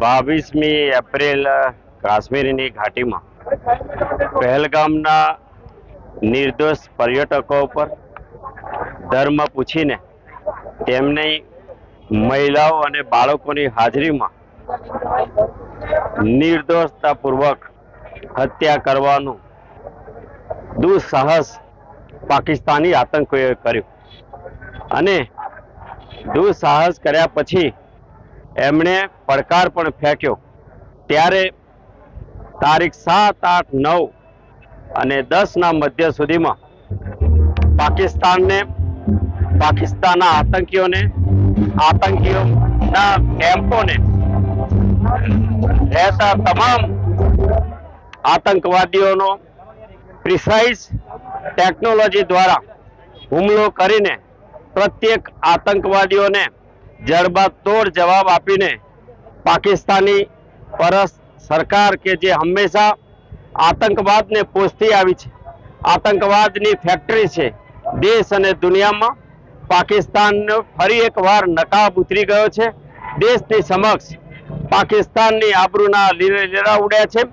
બાવીસમી એપ્રિલ કાશ્મીરની ઘાટીમાં. પહેલગામના નિર્દોષ પર્યટકો ઉપર ધર્મ પૂછીને તેમની મહિલાઓ અને બાળકોની હાજરીમાં નિર્દોષતાપૂર્વક હત્યા કરવાનું દુઃસાહસ પાકિસ્તાની આતંકીઓએ કર્યું. અને દુઃસાહસ કર્યા પછી એમણે પડકાર પણ ફેંક્યો. ત્યારે તારીખ સાત, આઠ, નવ અને દસના મધ્ય સુધીમાં પાકિસ્તાનને, પાકિસ્તાનના આતંકીઓને, આતંકીઓના કેમ્પોને રહેતા તમામ આતંકવાદીઓનો પ્રિસાઇઝ ટેકનોલોજી દ્વારા હુમલો કરીને પ્રત્યેક આતંકવાદીઓને જડબાતોડ જવાબ આપીને પાકિસ્તાની પરસ સરકાર કે જે હંમેશા આતંકવાદને પોષતી આવી છે. આતંકવાદની ફેક્ટરી છે. દેશ અને દુનિયામાં પાકિસ્તાનનો ફરી એકવાર નકાબ ઉતરી ગયો છે. દેશની સમક્ષ પાકિસ્તાનની આબરૂના લીરા ઉડ્યા છે.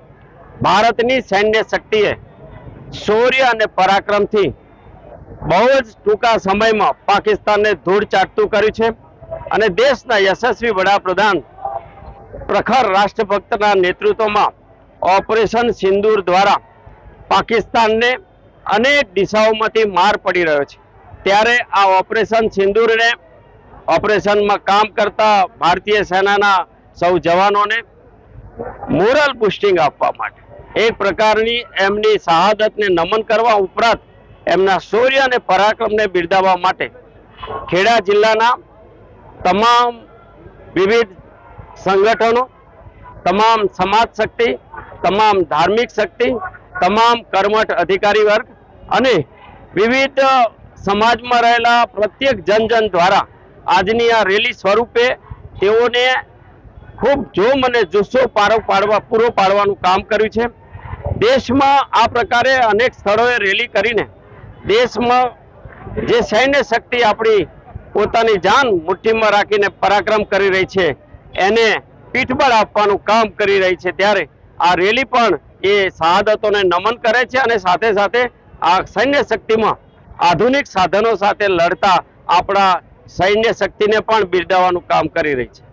ભારતની સૈન્ય શક્તિએ શૌર્ય અને પરાક્રમથી બહુ જ ટૂંકા સમયમાં પાકિસ્તાનને ધૂળ ચાટતું કર્યું છે. અને દેશના યશસ્વી વડાપ્રધાન પ્રખર રાષ્ટ્રભક્તના નેતૃત્વમાં ઓપરેશન સિંદૂર દ્વારા પાકિસ્તાનને અનેક દિશાઓમાંથી માર પડી રહ્યો છે. ત્યારે આ ઓપરેશન સિંદૂરને ઓપરેશનમાં કામ કરતા ભારતીય સેનાના સૌ જવાનોને મોરલ બુસ્ટિંગ આપવા માટે એક પ્રકારની એમની શહાદતને નમન કરવા ઉપરાંત એમના શૌર્ય અને પરાક્રમને બિરદાવવા માટે ખેડા જિલ્લાના તમામ વિવિધ સંગઠનો, તમામ સમાજ શક્તિ, તમામ ધાર્મિક શક્તિ, તમામ કર્મઠ અધિકારી વર્ગ અને વિવિધ સમાજમાં રહેલા પ્રત્યેક જન જન દ્વારા આજની આ રેલી સ્વરૂપે તેઓને ખૂબ જોમ અને જુસ્સો પારો પાડવા, પૂરો પાડવાનું કામ કર્યું છે. દેશમાં આ પ્રકારે અનેક સ્થળોએ રેલી કરીને દેશમાં જે સૈન્ય શક્તિ આપણી પોતાની જાન મુઠ્ઠીમાં રાખીને પરાક્રમ કરી રહી છે. એને પીઠબળ આપવાનું કામ કરી રહી છે. ત્યારે આ રેલી પણ એ શહાદતોને નમન કરે છે અને સાથે સાથે આ સૈન્ય શક્તિમાં આધુનિક સાધનો સાથે લડતા આપણા સૈન્ય શક્તિને પણ બિરદાવવાનું કામ કરી રહી છે.